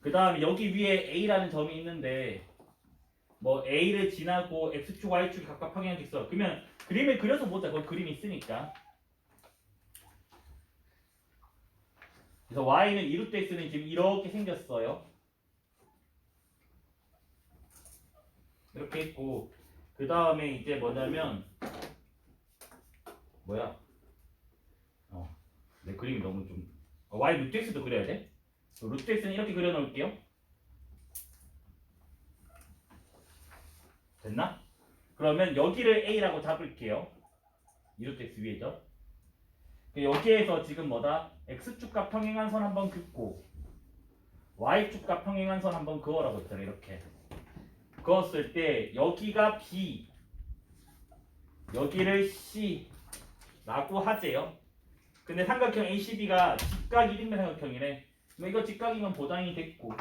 그 다음에 여기 위에 A라는 점이 있는데 뭐 A를 지나고 X축, Y축이 각각 평행하게 있어. 그러면 그림을 그려서 보자. 그 그림이 있으니까. 그래서 Y는 2루트 X는 지금 이렇게 생겼어요. 이렇게 있고 그 다음에 이제 뭐냐면 뭐야? 어, 내 그림이 너무 좀 어, Y 루트 X도 그려야 돼? 루트 X는 이렇게 그려놓을게요. 됐나? 그러면 여기를 A라고 잡을게요. 2루트 X 위에죠. 그 여기에서 지금 뭐다? X축과 평행한 선 한번 긋고 Y축과 평행한 선 한번 그어라고 했잖아요. 이렇게. 그었을 때 여기가 B 여기를 C라고 하재요. 근데 삼각형 ACB가 직각 1인면 삼각형이래. 그럼 이거 직각이면 보장이 됐고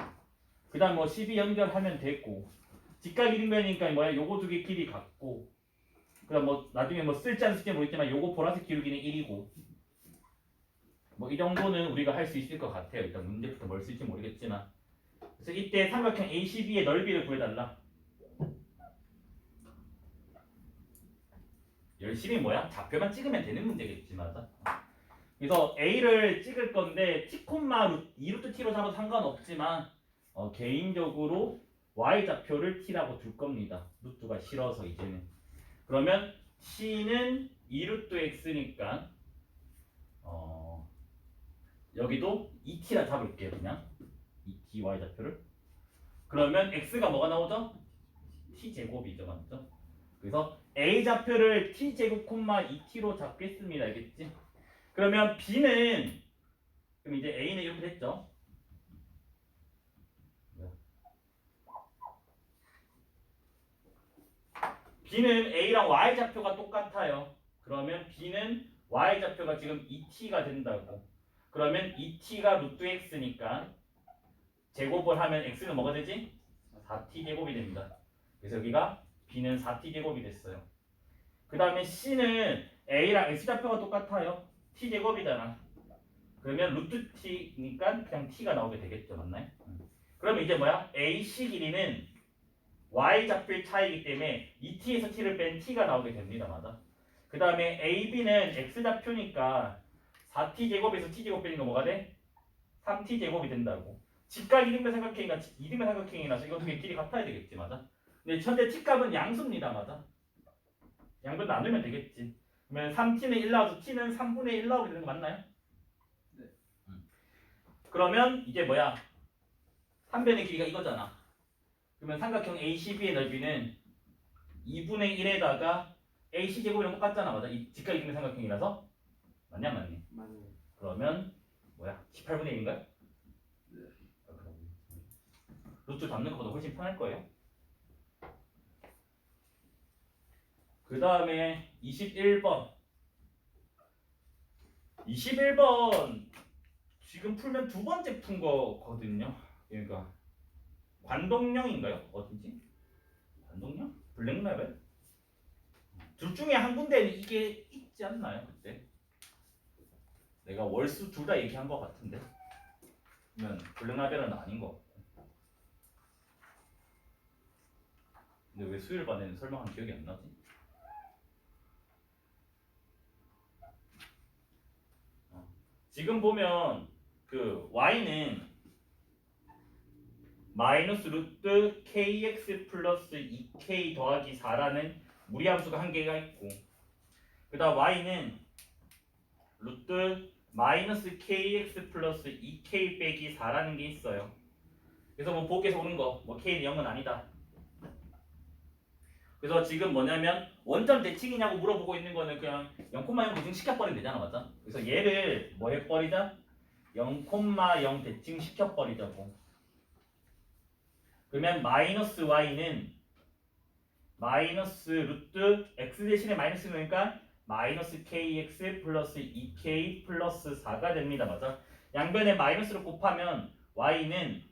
그 다음 뭐 12 연결하면 됐고 직각 1인면이니까 뭐야 요거 두 개 길이 같고 그 다음 뭐 나중에 뭐 쓸지 안 쓸지 모르겠지만 요거 보라색 기울기는 1이고 뭐 이 정도는 우리가 할 수 있을 것 같아요. 일단 문제부터 뭘 쓸지 모르겠지만 그래서 이때 삼각형 ACB의 넓이를 구해달라. 열심히 뭐야? 좌표만 찍으면 되는 문제겠지 맞아. 그래서 A를 찍을 건데 t, 2루트 t로 잡아도 상관없지만 어, 개인적으로 y 좌표를 t라고 둘 겁니다. 루트가 싫어서 이제는. 그러면 t는 2루트 x니까 어, 여기도 2t라 잡을게요 그냥 2t y 좌표를. 그러면 x가 뭐가 나오죠? t 제곱이죠 맞죠? 그래서 a 좌표를 t 제곱 콤마 2t로 잡겠습니다 알겠지? 그러면 b는 그럼 이제 a는 이렇게 됐죠? b는 a랑 y 좌표가 똑같아요. 그러면 b는 y 좌표가 지금 2t가 된다고. 그러면 2t가 루트 x니까 제곱을 하면 x는 뭐가 되지? 4t 제곱이 됩니다. 그래서 여기가 b는 4t 제곱이 됐어요. 그 다음에 c는 a랑 x 좌표가 똑같아요. T 제곱이잖아. 그러면 루트 t니까 그냥 t가 나오게 되겠죠, 맞나요? 음. 그러면 이제 뭐야? ac 길이는 y 좌표의 차이기 때문에 2t에서 t를 뺀 t가 나오게 됩니다, 맞아? 그 다음에 ab는 x 좌표니까 4t 제곱에서 t 제곱 빼는 거 뭐가 돼? 3t 제곱이 된다고. 직각 1인면 삼각형이나 2인면 삼각형이라서 이거 두개 길이 같아야 되겠지, 맞아? 근데 현재 t값은 양수입니다, 맞아? 양변 나누면 되겠지. 그러면 3t는 1 나와서 t는 3분의 1 나오게 되는 거 맞나요? 네. 음. 그러면 이게 뭐야? 3변의 길이가 이거잖아. 그러면 삼각형 ACB의 넓이는 2분의 1에다가 AC 제곱이랑 똑같잖아, 맞아? 이 직각 이등변 삼각형이라서 맞냐, 맞니? 맞아요. 그러면 뭐야? 18분의 1인가요? 네. 루트 잡는 것보다 훨씬 편할 거예요. 그 다음에 21번. 21번 지금 풀면 두 번째 푼 거거든요. 그러니까 관동령인가요? 어딘지? 관동령? 블랙라벨? 둘 중에 한 군데는 이게 있지 않나요? 그때? 내가 월수 둘 다 얘기한 것 같은데. 그러면 블랙라벨은 아닌 거. 근데 왜 수요일 반에는 설명한 기억이 안 나지? 어. 지금 보면 그 y는 마이너스 루트 kx 플러스 2k 더하기 4라는 무리함수가 한 개가 있고 그 다음 y는 루트 마이너스 kx 플러스 2k 빼기 4라는 게 있어요. 그래서 뭐 보기에서 오는 거뭐 k는 0은 아니다. 그래서 지금 뭐냐면 원점 대칭이냐고 물어보고 있는 거는 그냥 0,0 대칭 시켜버리면 되잖아 맞죠? 그래서 얘를 뭐 해버리자? 0,0 대칭 시켜버리자고 그러면 마이너스 y는 마이너스 루트 x 대신에 마이너스 넣으니까 마이너스 kx 플러스 2k 플러스 4가 됩니다 맞아? 양변에 마이너스를 곱하면 y는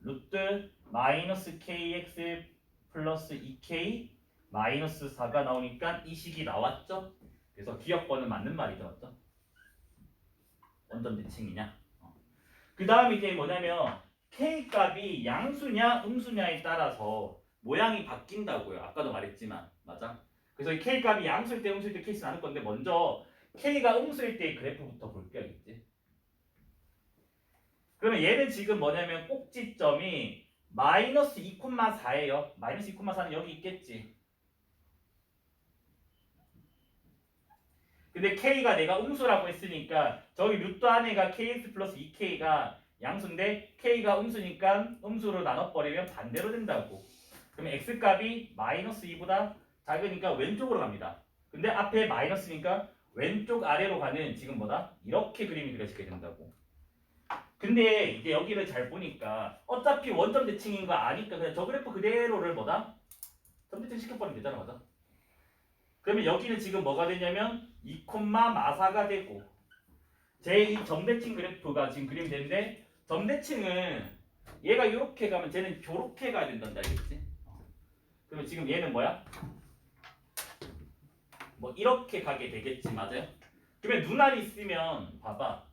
루트 마이너스 kx 플러스 2k 마이너스 4가 나오니까 이 식이 나왔죠? 그래서 기억번은 맞는 말이죠 맞죠? 원점 대칭이냐 그 다음 이제 뭐냐면 k 값이 양수냐 음수냐에 따라서 모양이 바뀐다고요. 아까도 말했지만 맞아. 그래서 이 k 값이 양수일 때 음수일 때 케이스 나눌 건데 먼저 k가 음수일 때의 그래프부터 볼게요. 알겠지? 그러면 얘는 지금 뭐냐면 꼭지점이 마이너스 2,4예요. 마이너스 2,4는 여기 있겠지. 근데 k가 내가 음수라고 했으니까 저기 루트 안에가 kx 플러스 2k가 양수인데 k가 음수니까 음수로 나눠버리면 반대로 된다고. 그러면 x 값이 마이너스 2보다 작으니까 왼쪽으로 갑니다. 근데 앞에 마이너스니까 왼쪽 아래로 가는 지금 뭐다? 이렇게 그림이 그려지게 된다고. 근데 이제 여기를 잘 보니까 어차피 원점 대칭인 거 아니까 그냥 저 그래프 그대로를 뭐다? 점대칭 시켜버리면 되잖아 맞아? 그러면 여기는 지금 뭐가 되냐면 2, 마사가 되고 제이 점대칭 그래프가 지금 그림이 되는데 점대칭은 얘가 이렇게 가면 쟤는 저렇게 가야 된단다 알겠지? 그러면 지금 얘는 뭐야? 뭐 이렇게 가게 되겠지 맞아요? 그러면 눈알이 있으면 봐봐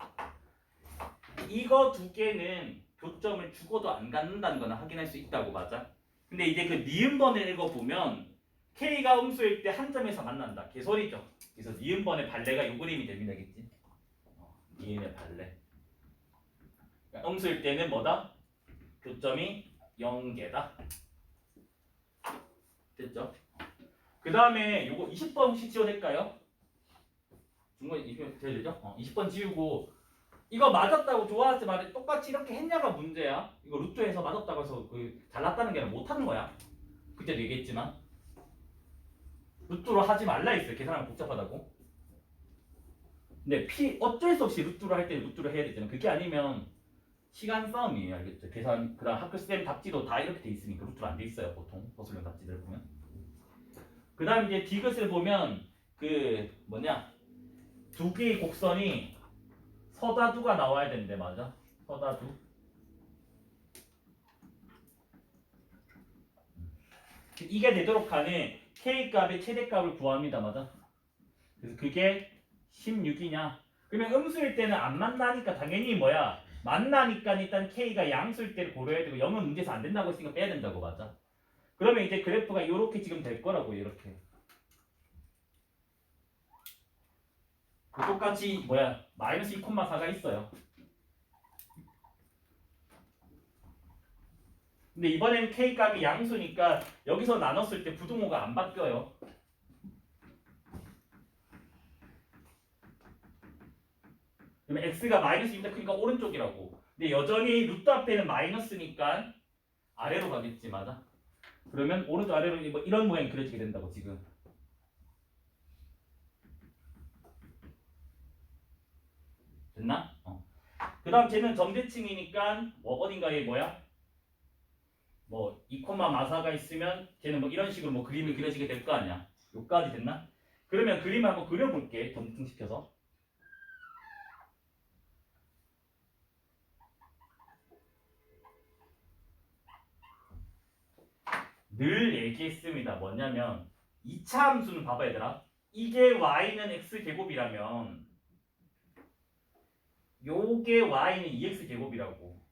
이거 두 개는 교점을 죽어도 안 갖는다는 거는 확인할 수 있다고 맞아? 근데 이제 그 니은번을 읽어보면 K가 음수일 때 한 점에서 만난다 개소리죠 그래서 니은번의 발레가 이 그림이 됩니다 겠지? 어, 니은의 발레 그러니까 음수일 때는 뭐다? 교점이 0개다 됐죠? 그 다음에 요거 20번 혹시 지워낼까요? 이거 돼야 되죠? 어, 20번 지우고 이거 맞았다고 좋아하지 말해 똑같이 이렇게 했냐가 문제야 이거 루트에서 맞았다고 해서 그 잘났다는 게 아니라 못하는 거야 그때도 얘기했지만 루트로 하지 말라 했어요. 계산하면 복잡하다고. 근데 피 어쩔 수 없이 루트로 할 때 루트로 해야 되잖아 그게 아니면 시간 싸움이에요. 알겠죠? 계산 그다음 학교 쌤 답지도 다 이렇게 돼 있으니까 루트로 안 돼 있어요 보통. 버슬령 답지들 보면. 그 다음 이제 디귿을 보면 그 뭐냐? 두 개의 곡선이 서다두가 나와야 되는데 맞아? 서다두. 이게 되도록 하는 k 값의 최대값을 구합니다 맞아? 그래서 그게 16이냐? 그러면 음수일 때는 안 만나니까 당연히 뭐야? 만나니까 일단 k가 양수일 때를 고려해야 되고 0은 문제에서 안 된다고 했으니까 빼야 된다고 맞아? 그러면 이제 그래프가 이렇게 지금 될 거라고 이렇게. 그 똑같이 뭐야? 마이너스 2,4가 있어요 근데 이번엔 k 값이 양수니까 여기서 나눴을 때 부등호가 안 바뀌어요 그러면 x가 마이너스 2보다 크니까 오른쪽이라고 근데 여전히 루트 앞에는 마이너스니까 아래로 가겠지 맞아? 그러면 오른쪽 아래로 뭐 이런 모양이 그려지게 된다고 지금 됐나? 어. 그 다음 쟤는 점대칭이니까 뭐 어딘가에 뭐야? 뭐 2, 마사가 있으면 쟤는 뭐 이런 식으로 뭐 그림이 그려지게 될 거 아니야. 여기까지 됐나? 그러면 그림을 한번 그려볼게. 점등시켜서. 늘 얘기했습니다. 뭐냐면 2차 함수는 봐봐 얘들아. 이게 y는 x 제곱이라면 요게 y는 2x 제곱이라고.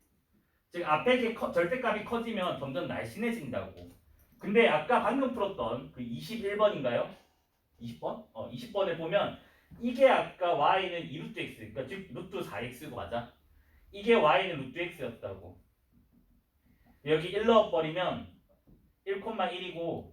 즉 앞에 게 커- 절대값이 커지면 점점 날씬해진다고. 근데 아까 방금 풀었던 그 21번인가요? 20번? 어, 20번에 보면 이게 아까 y는 2루트 x, 그러니까 즉 루트 4x고 맞아. 이게 y는 루트 x였다고. 여기 1 넣어버리면 1,1이고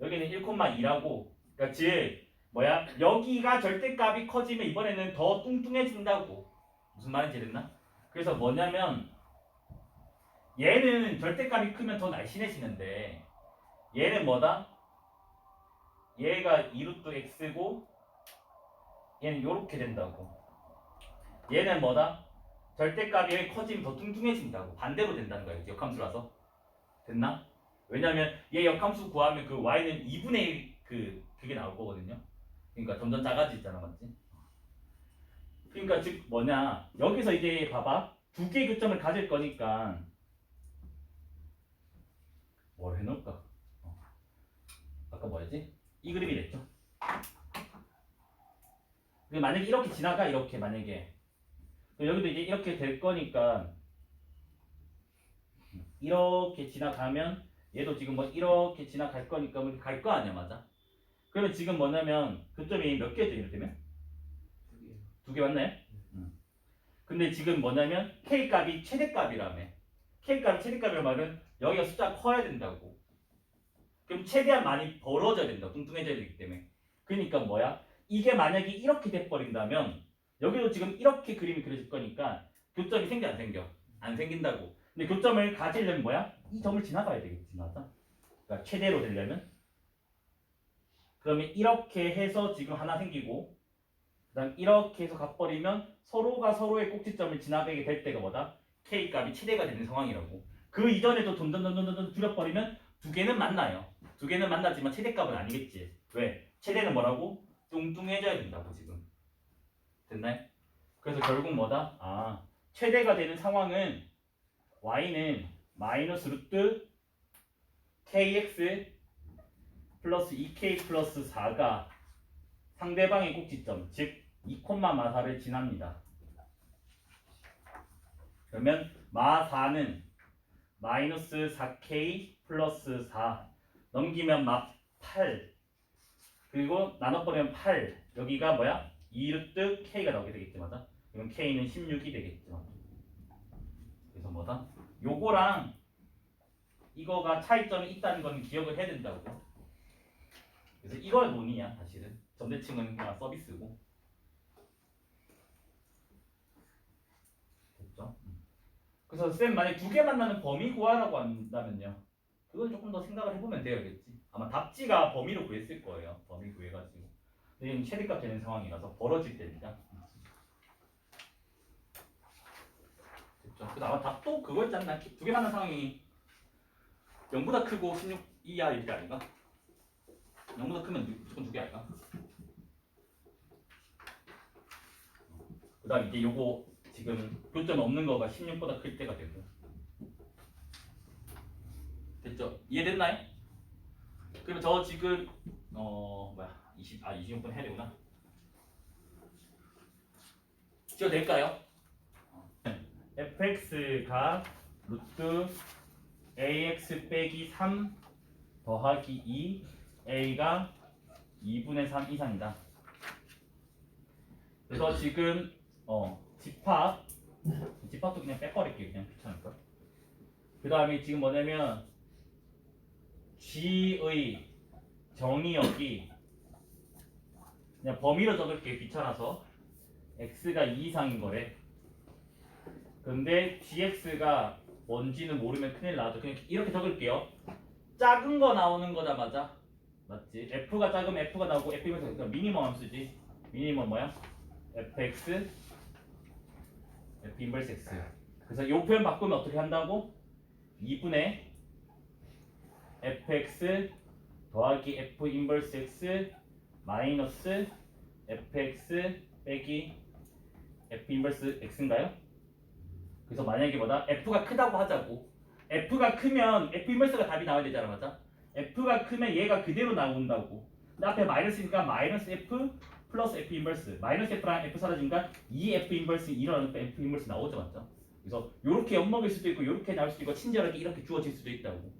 여기는 1,2라고. 그러니까 즉 뭐야? 여기가 절대값이 커지면 이번에는 더 뚱뚱해진다고. 무슨 말인지 됐나? 그래서 뭐냐면 얘는 절대값이 크면 더 날씬해지는데 얘는 뭐다? 얘가 2루트 x고 얘는 요렇게 된다고. 얘는 뭐다? 절대값이 커지면 더 뚱뚱해진다고. 반대로 된다는 거예요. 역함수라서. 됐나? 왜냐면 얘 역함수 구하면 그 y는 2분의 1그 그게 나올 거거든요. 그러니까 점점 작아지잖아, 맞지? 그러니까 즉 뭐냐 여기서 이제 봐봐 두 개의 교점을 가질 거니까 뭘 해놓을까? 어. 아까 뭐였지? 이 그림이 됐죠? 만약에 이렇게 지나가 이렇게 만약에 여기도 이제 이렇게 될 거니까 이렇게 지나가면 얘도 지금 뭐 이렇게 지나갈 거니까 뭐 갈 거 아니야 맞아? 그러면 지금 뭐냐면 교점이 몇 개죠? 두 개. 두개 맞나요? 음. 근데 지금 뭐냐면 k 값이 최대값이라며. k 값이 최대값이란 말은 여기가 숫자가 커야 된다고. 그럼 최대한 많이 벌어져야 된다. 뚱뚱해져야 되기 때문에. 그러니까 뭐야? 이게 만약에 이렇게 돼버린다면 여기도 지금 이렇게 그림이 그려질 거니까 교점이 생겨 안 생겨? 안 생긴다고. 근데 교점을 가지려면 뭐야? 이 점을 지나가야 되겠지 맞아? 그러니까 최대로 되려면 그러면 이렇게 해서 지금 하나 생기고 그다음 이렇게 해서 가버리면 서로가 서로의 꼭지점을 지나가게 될 때가 뭐다? k 값이 최대가 되는 상황이라고. 그 이전에도 점점점점점 줄여버리면 두 개는 만나요. 두 개는 만나지만 최대값은 아니겠지. 왜? 최대는 뭐라고? 뚱뚱해져야 된다고 지금. 됐나요? 그래서 결국 뭐다? 아 최대가 되는 상황은 y는 마이너스 루트 kx 플러스 2k 플러스 4가 상대방의 꼭지점 즉 2콤마4를 지납니다. 그러면 마 4는 마이너스 4k 플러스 4 넘기면 마8 그리고 나눠버리면 8 여기가 뭐야? 2루트 k가 나오게 되겠지 맞아? 그럼 k는 16이 되겠죠. 그래서 뭐다? 요거랑 이거가 차이점이 있다는 건 기억을 해야 된다고. 그래서 이걸 논의야 사실은. 점대칭은 그냥 서비스고. 됐죠? 음. 그래서 쌤 만약 두 개 만나는 범위 구하라고 한다면요. 그건 조금 더 생각을 해보면 되겠지. 아마 답지가 범위로 구했을 거예요. 범위 구해가지고. 근데 지금 최대값 되는 상황이라서 벌어질 때입니다. 됐죠? 그 아마 답도 그거였지 않나? 두 개 만난 상황이 0보다 크고 16 이하 이게 아닌가? 0보다 크면 무조건 두 개 아닌가? 그 다음 이제 요거 지금 교점 없는 거가 16보다 클 때가 되고 됐죠? 이해됐나요? 그러면 저 지금 어 뭐야 20, 아 26분 해야 되구나 지워도 될까요? fx가 루트 ax 빼기 3 더하기 2 a가 2분의 3 이상이다 그래서 지금 어 집합. 집합도 그냥 빼버릴게요. 그냥 귀찮을까 그 다음에 지금 뭐냐면 g의 정의역이 그냥 범위로 적을게 귀찮아서. X가 2 이상인 거래. 근데 gx가 뭔지는 모르면 큰일 나죠. 그냥 이렇게 적을게요. 작은 거 나오는 거자마자 맞지? F가 작으면 f가 나오고 작으니까 미니멈 함수지. 미니멈 뭐야? Fx f 인버스 x 그래서 이 표현 바꾸면 어떻게 한다고 2분의 fx 더하기 f 인버스 x 마이너스 fx 빼기 f 인버스 x인가요? 그래서 만약에 뭐다 f가 크다고 하자고 f가 크면 f 인버스가 답이 나와야 되잖아 맞아? f가 크면 얘가 그대로 나온다고 근데 앞에 마이너스니까 마이너스 f 플러스 f 인버스 마이너스 f랑 f 사라지니까 2f 인버스 일어나니까 f 인버스 나오죠 맞죠? 그래서 요렇게 엿먹일 수도 있고 요렇게 나올 수도 있고 친절하게 이렇게 주어질 수도 있다고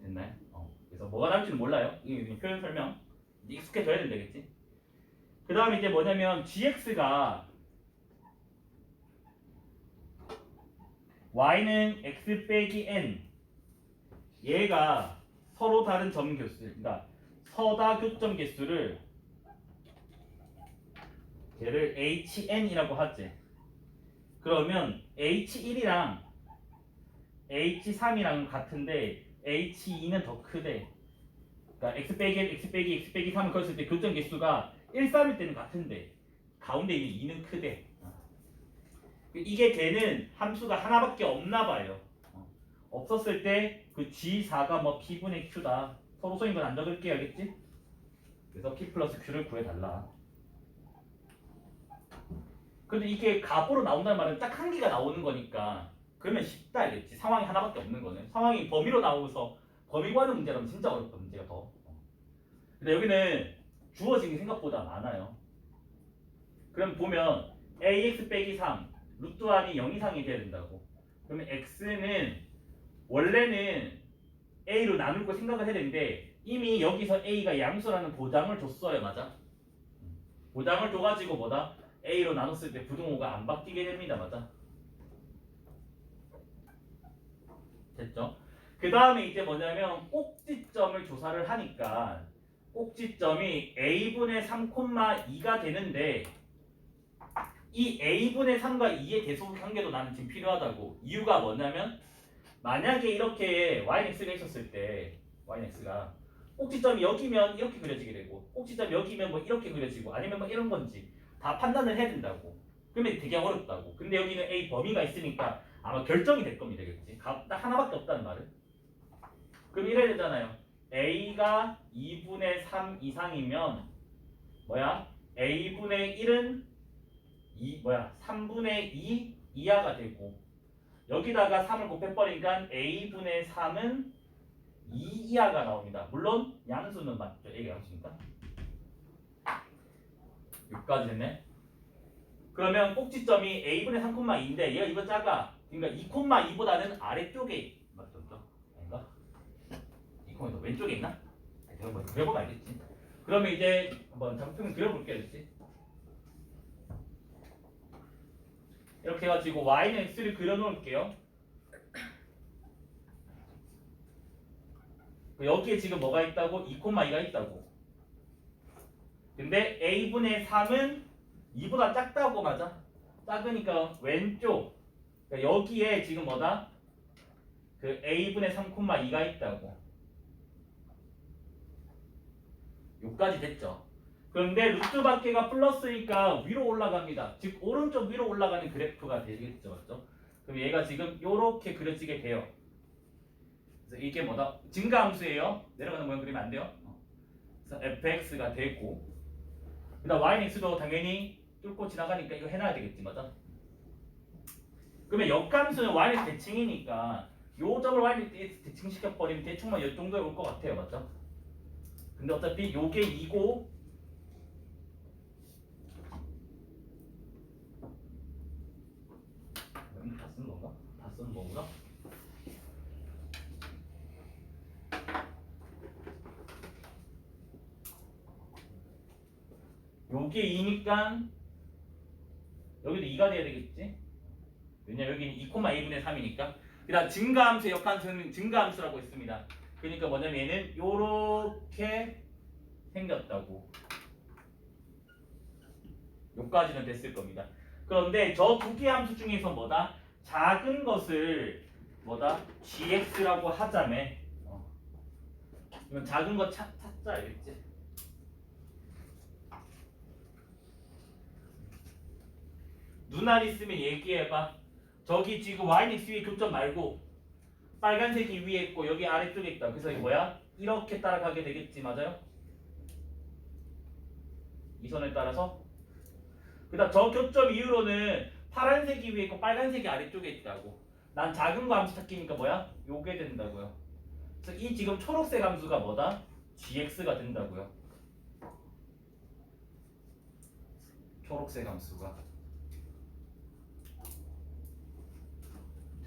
됐나요? 어. 그래서 뭐가 나올지는 몰라요 표현 설명 익숙해져야 된다겠지 그 다음에 이제 뭐냐면 gx가 y는 x 빼기 n 얘가 서로 다른 점 개수 그러니까 서다 교점 개수를 걔를 hn이라고 하지 그러면 h1이랑 h3이랑 같은데 h2는 더 크대 그러니까 x 빼기 n, x 빼기 x 빼기 3을 걸었을 때 교점 개수가 1, 3일 때는 같은데 가운데 있는 2는 크대 이게 되는 함수가 하나밖에 없나 봐요. 어. 없었을 때 그 G4가 뭐 P분의 Q다. 서로 소인 건 안 적을게 알겠지? 그래서 P 플러스 Q를 구해달라. 근데 이게 값으로 나온다는 말은 딱 한 개가 나오는 거니까 그러면 쉽다 알겠지? 상황이 하나밖에 없는 거는. 상황이 범위로 나오고서 범위 구하는 문제라면 진짜 어렵다 문제가 더. 어. 근데 여기는 주어진 게 생각보다 많아요. 그럼 보면 ax 빼기 3 루트 1이 0 이상이 돼야 된다고. 그러면 x는 원래는 A로 나눌 거 생각을 해야 되는데 이미 여기서 A가 양수라는 보장을 줬어요, 맞아? 보장을 줘가지고 뭐다? A로 나눴을 때 부등호가 안 바뀌게 됩니다, 맞아? 됐죠? 그 다음에 이제 뭐냐면 꼭지점을 조사를 하니까 꼭지점이 a분의 3,2가 되는데 이 a분의 3과 2의 대소분 관계도 나는 지금 필요하다고 이유가 뭐냐면 만약에 이렇게 yx가 있었을 때 yx가 꼭지점이 여기면 이렇게 그려지게 되고 꼭지점 여기면 뭐 이렇게 그려지고 아니면 뭐 이런 건지 다 판단을 해야 된다고. 그러면 되게 어렵다고. 근데 여기는 A 범위가 있으니까 아마 결정이 될 겁니다. 그렇지? 하나밖에 없다는 말은. 그럼 이래야 되잖아요. A가 2분의 3 이상이면 뭐야? A분의 1은 2 뭐야? 3분의 2 이하가 되고 여기다가 3을 곱해버리니까 A분의 3은 2 이하가 나옵니다. 물론 양수는 맞죠. A 양수입니다. 여기까지 됐네. 그러면 꼭지점이 a분의 3,2인데 얘가 이거 작아. 그러니까 2,2보다는 아래쪽에 맞죠? 아닌가? 2,2 왼쪽에 있나? 배워보면 배워보면 알겠지. 그러면 이제 한번 작품 그려볼게요, 그렇지? 이렇게 해가지고 y는 x를 그려놓을게요. 여기에 지금 뭐가 있다고? 2,2가 있다고. 근데 a분의 3은 2보다 작다고 맞아? 작으니까 왼쪽 그러니까 여기에 지금 뭐다? 그 a분의 3,2가 있다고. 여기까지 됐죠. 그런데 루트 밖에가 플러스니까 위로 올라갑니다. 즉 오른쪽 위로 올라가는 그래프가 되겠죠, 맞죠? 그럼 얘가 지금 이렇게 그려지게 돼요. 그래서 이게 뭐다? 증가함수예요. 내려가는 모양 그리면 안 돼요. 어. 그래서 fx가 되고, 그다음 y는 x도 당연히 뚫고 지나가니까 이거 해놔야 되겠지, 맞아? 그러면 역함수는 y는 대칭이니까 요 점을 y는 대칭 시켜 버리면 대충만 이 정도에 올 것 같아요, 맞죠? 근데 어차피 요게 2고 음, 다 쓰는 건가? 다 쓰는 거구 나. 요게 2니까 여기도 2가 돼야 되겠지? 왜냐 여기는 2,2분의 3이니까. 그다음 증가함수 역함수는 증가함수라고 했습니다. 그러니까 뭐냐면 얘는 요렇게 생겼다고. 요까지는 됐을 겁니다. 그런데 저 두 개 함수 중에서 뭐다? 작은 것을 뭐다? gx라고 하자며. 어. 작은 거 찾, 찾자 알겠지? 눈알 있으면 얘기해봐. 저기 지금 x 위에 교점 말고 빨간색이 위에 있고 여기 아래쪽에 있다. 그래서 이게 뭐야? 이렇게 따라가게 되겠지, 맞아요? 이 선에 따라서. 그다음 저 교점 이후로는 파란색이 위에 있고 빨간색이 아래쪽에 있다고. 난 작은 거 함수 찾기니까 뭐야? 요게 된다고요. 그래서 이 지금 초록색 함수가 뭐다? gx가 된다고요. 초록색 함수가.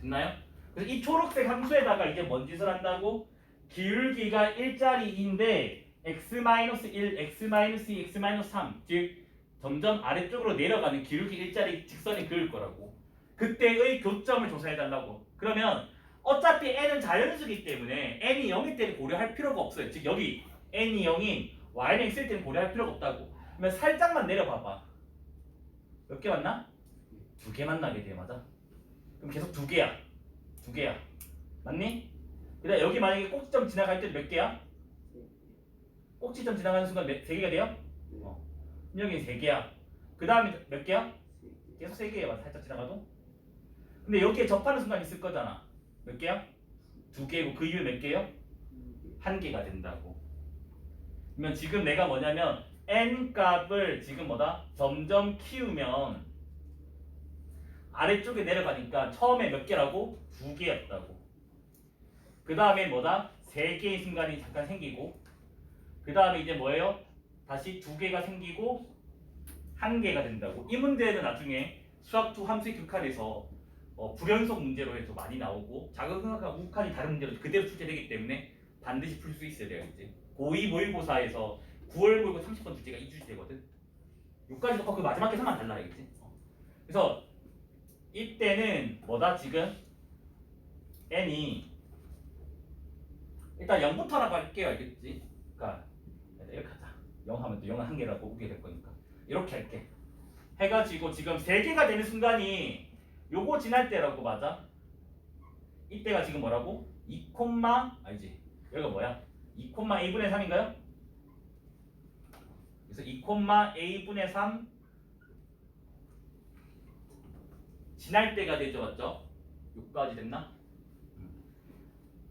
됐나요? 그래서 이 초록색 함수에다가 이제 뭔 짓을 한다고? 기울기가 1짜리인데 x-1, x-2, x-3 즉 점점 아래쪽으로 내려가는 기울기 1짜리 직선이 그을 거라고 그때의 교점을 조사해달라고 그러면 어차피 n은 자연수이기 때문에 n이 0일 때는 고려할 필요가 없어요 즉 여기 n이 0인 y는 x일 때는 고려할 필요가 없다고 그러면 살짝만 내려봐봐 몇개 만나? 두 개 만나게 돼 맞아? 그럼 계속 두 개야 두 개야 맞니? 그다음 여기 만약에 꼭지점 지나갈 때 몇 개야? 꼭지점 지나가는 순간 몇, 세 개가 돼요? 어. 여기 세 개야. 그 다음에 몇 개야? 계속 세 개야. 살짝 지나가도. 근데 여기에 접하는 순간 있을 거잖아. 몇 개야? 두 개고 그 이후에 몇 개요? 한 개가 된다고. 그러면 지금 내가 뭐냐면 n 값을 지금 뭐다? 점점 키우면 아래쪽에 내려가니까 처음에 몇 개라고? 두 개였다고. 그 다음에 뭐다? 세 개의 순간이 잠깐 생기고 그 다음에 이제 뭐예요? 다시 두 개가 생기고 한 개가 된다고. 이 문제는 나중에 수학 2 함수 극한에서 어, 불연속 문제로 해서 많이 나오고 자극학과 우칸이 다른 문제로 그대로 출제되기 때문에 반드시 풀 수 있어야 돼야겠지. 고2 모의고사에서 9월 모의고 30번 출제가 2주지 되거든. 6까지 놓고 그 마지막 계산만 달라야겠지. 어. 그래서 이때는 뭐다 지금 n이 일단 0부터라고 할게요 알겠지? 그러니까 이렇게 하자 0 하면 또 0은 한 개라고 오게 될 거니까 이렇게 할게 해가지고 지금 3개가 되는 순간이 요거 지날 때라고 맞아? 이때가 지금 뭐라고? 2 콤마 알지? 여기가 뭐야? 2 콤마 a분의 3인가요? 그래서 2 콤마 a분의 3 지날 때가 되죠 맞죠? 6까지 됐나? 음.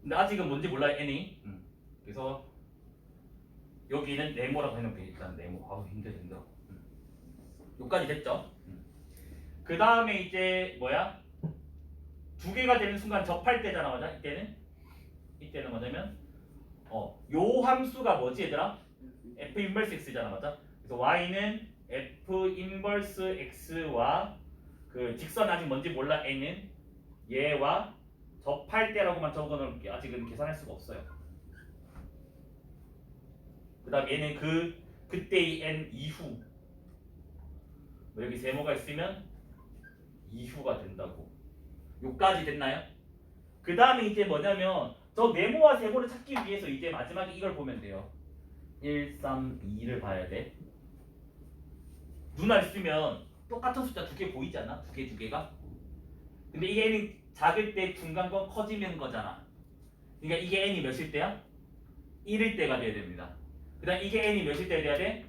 근데 아직은 뭔지 몰라요 n이 음. 그래서 여기는 네모라고 해놓을게 일단 네모 아우 힘들어 힘들어 음. 6까지 됐죠? 그 다음에 이제 뭐야? 두 개가 되는 순간 접할 때잖아 맞아? 이때는 이때는 뭐냐면 어요 함수가 뭐지 얘들아? f 인버스 x잖아 맞아? 그래서 y는 f 인버스 x와 그 직선 아직 뭔지 몰라 n은 얘와 접할 때라고만 적어 놓을게요. 아직은 계산할 수가 없어요. 그다음 얘는 그 그때의 n 이후 뭐 여기 세모가 있으면 이후가 된다고. 요까지 됐나요? 그 다음에 이제 뭐냐면 저 네모와 세모를 찾기 위해서 이제 마지막에 이걸 보면 돼요. 1, 3, 2를 봐야 돼. 눈알 쓰면 똑같은 숫자 두 개 보이지 않아? 두 개 두 개가? 근데 이게 n이 작을 때 중간 건 커지는 거잖아. 그러니까 이게 n이 몇일 때야? 1일 때가 돼야 됩니다. 그 다음 이게 n이 몇일 때야 돼야 돼?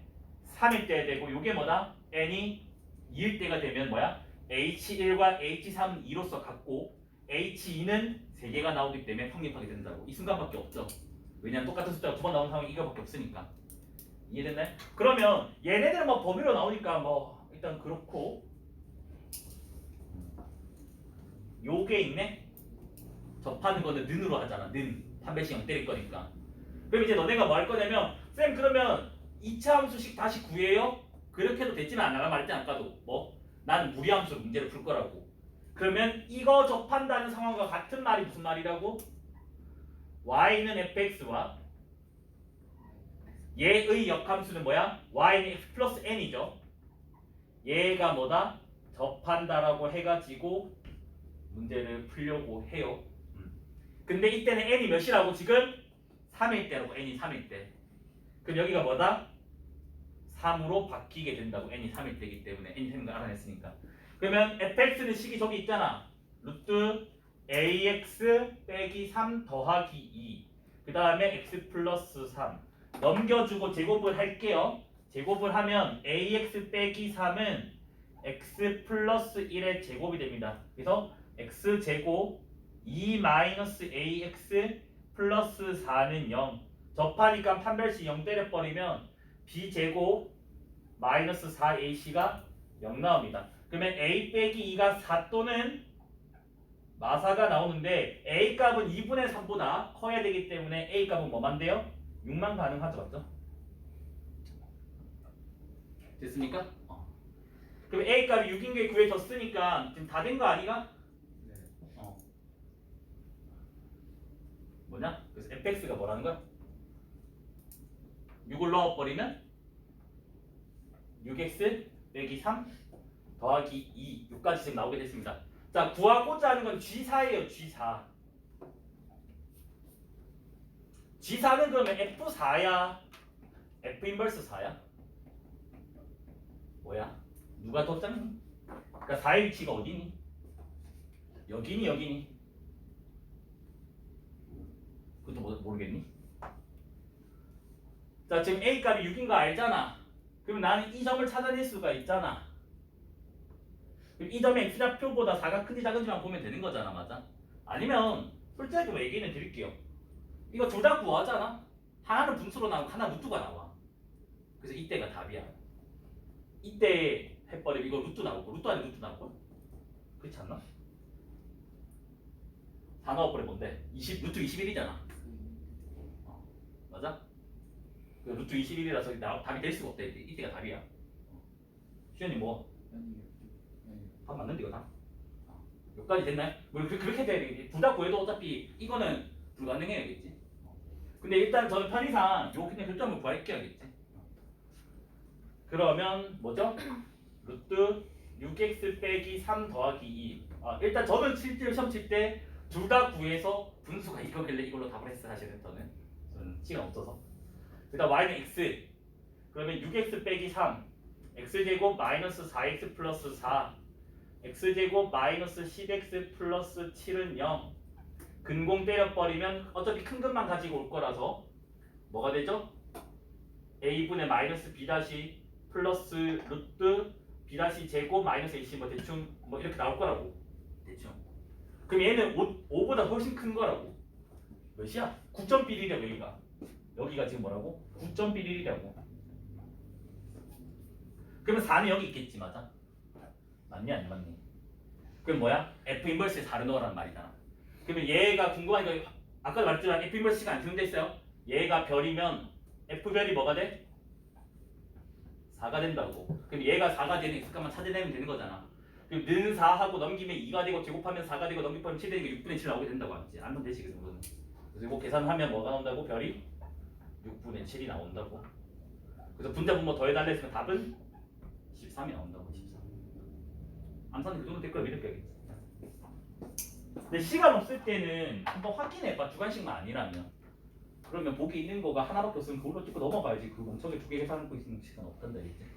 3일 때야 되고 이게 뭐다? n이 2일 때가 되면 뭐야? h1과 h3은 2로서 같고 h2는 3개가 나오기 때문에 성립하게 된다고. 이 순간밖에 없죠. 왜냐면 똑같은 숫자가 두 번 나오는 상황이 이거밖에 없으니까. 이해됐나요? 그러면 얘네들은 뭐 범위로 나오니까 뭐 일단 그렇고 요게 있네. 접하는 거는 는으로 하잖아. 는. 0 때릴 거니까. 그럼 이제 너네가 뭐 할 거냐면 쌤 그러면 2차 함수식 다시 구해요? 그렇게 해도 안 나가 말했지 아까도 뭐? 나는 무리함수로 문제를 풀 거라고. 그러면 이거 접한다는 상황과 같은 말이 무슨 말이라고? y는 fx와 얘의 역함수는 뭐야? y는 x 플러스 n이죠. 얘가 뭐다? 접한다라고 해가지고 문제를 풀려고 해요. 음. 근데 이때는 n이 몇이라고 지금? 3일 때라고 n이 3일 때. 그럼 여기가 뭐다? 3으로 바뀌게 된다고 n이 3일 때이기 때문에 n이 3인 걸 알아냈으니까. 그러면 fx는 식이 저기 있잖아. 루트 ax 빼기 3 더하기 2. 그 다음에 x 플러스 3. 넘겨주고 제곱을 할게요. 제곱을 하면 ax 빼기 3은 x 플러스 1의 제곱이 됩니다. 그래서 x 제곱 2 마이너스 ax 플러스 4는 0. 접하니까 판별식 0 때려버리면 b 제곱 마이너스 4ac가 0 나옵니다. 그러면 a 빼기 2가 4 또는 마사가 나오는데 a 값은 2분의 3보다 커야 되기 때문에 a 값은 뭐만 돼요? 6만 가능하죠, 맞죠? 됐습니까? 어. 그럼 a 값이 6인 게 구해졌으니까 지금 다 된 거 아니가? 네. 어. 뭐냐? 그래서 fx가 뭐라는 거야? 6을 넣어버리면 6x 빼기 3 더하기 2 6까지 지금 나오게 됐습니다. 자 구하고자 하는 건 G4예요 G4 G4는 그러면 F4야 F 인버스 4야 뭐야 누가 더 작니? 그러니까 4의 위치가 어디니? 여기니 여기니 그것도 모- 모르겠니? 자 지금 A 값이 6인 거 알잖아 그럼 나는 이 점을 찾아낼 수가 있잖아 그럼 이 점의 x좌표보다 4가 큰지 작은지만 보면 되는 거잖아 맞아? 아니면 솔직하게 뭐 얘기는 드릴게요 이거 둘다 구하잖아 하나는 분수로 나오고 하나 루트가 나와 그래서 이때가 답이야 이때 해버리면 이거 루트 나오고 루트 안에 루트 나오고 그렇지 않나? 다 넣어버려 뭔데? 20, 루트 21이잖아 맞아? 그 루트 21이라서 답이 될 수가 없대 이때 가 답이야 어. 수현이 뭐? 답 맞는데 이거 다? 어. 여기까지 됐나요? 뭐 그- 그렇게 돼야 되겠지. 둘다 구해도 어차피 이거는 불가능해야겠지. 근데 일단 저는 편의상 요 그냥 결정을 구할게야겠지. 그러면 뭐죠? 루트 6x 빼기 3 더하기 2. 아, 일단 저는 실제로 시험 칠 때 둘 다 구해서 분수가 이거길래 이걸로 답을 했어 사실은 저는. 저는 시간 없어서. 일단 y는 x. 그러면 6x 빼기 3. x제곱 마이너스 4x 플러스 4. x제곱 마이너스 10x 플러스 7은 0. 근공 때려버리면 어차피 큰 것만 가지고 올 거라서 뭐가 되죠? a분의 마이너스 b 다시 플러스 루트 b 다시 제곱 마이너스 ac 뭐 대충 뭐 이렇게 나올 거라고 대충 그럼 얘는 5, 5보다 훨씬 큰 거라고 몇이야? 9.11이래 여기가 여기가 지금 뭐라고? 9.11이라고 그러면 4는 여기 있겠지 맞아? 맞니 안 맞니? 그럼 뭐야? f 인버스에 4를 넣으라는 말이잖아 그러면 얘가 궁금한 거 아까 말했지만 f 인버스가 안 정돼 있어요 얘가 별이면 f별이 뭐가 돼? 4가 된다고. 그럼 얘가 4가 되는 x값만 찾아내면 되는 거잖아. 그럼 는 4하고 넘기면 2가 되고 제곱하면 4가 되고 넘기면 7 되니까 6분의 7 나오게 된다고 하지. 안 되지 그 정도는. 그래서 이거 계산하면 뭐가 나온다고? 별이 6분의 7이 나온다고. 그래서 분자분 뭐 더해달라 했으면 답은 13이 나온다고. 13. 암산은 그 정도 될 거라 믿을게야겠지. 근데 시간 없을 때는 한번 확인해봐. 주관식만 아니라면. 그러면 보기 있는 거가 하나밖에 없으면 그걸로 찍고 넘어가야지. 그 멍청이 두 개 계산하고 있으면 시간 없단다 이제.